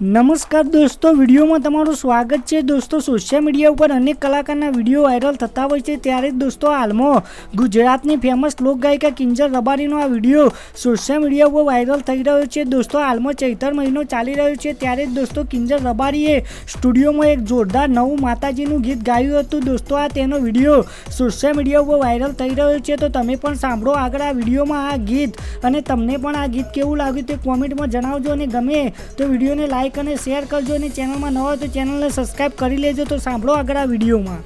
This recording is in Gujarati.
નમસ્કાર દોસ્તો, વિડીયોમાં તમારું સ્વાગત છે. દોસ્તો સોશિયલ મીડિયા ઉપર અનેક કલાકારના વીડિયો વાયરલ થતા હોય છે. ત્યારે જ દોસ્તો, હાલમાં ગુજરાતની ફેમસ લોકગાયિકા કિંજલ રબારીનો આ વીડિયો સોશિયલ મીડિયા ઉપર વાયરલ થઈ રહ્યો છે. દોસ્તો, હાલમાં ચૈતર મહિનો ચાલી રહ્યો છે. ત્યારે જ દોસ્તો, કિંજલ રબારીએ સ્ટુડિયોમાં એક જોરદાર નવું માતાજીનું ગીત ગાયું હતું. દોસ્તો, આ તેનો વીડિયો સોશિયલ મીડિયા ઉપર વાયરલ થઈ રહ્યો છે. તો તમે પણ સાંભળો આગળ આ વિડીયોમાં આ ગીત. અને તમને પણ આ ગીત કેવું લાગ્યું તે કોમેન્ટમાં જણાવજો અને ગમે તો વિડીયોને લાઈક અને શેર કરજો અને ચેનલમાં ન હોય તો ચેનલને સબસ્ક્રાઈબ કરી લેજો. તો સાંભળો આગળ આ વિડીયોમાં.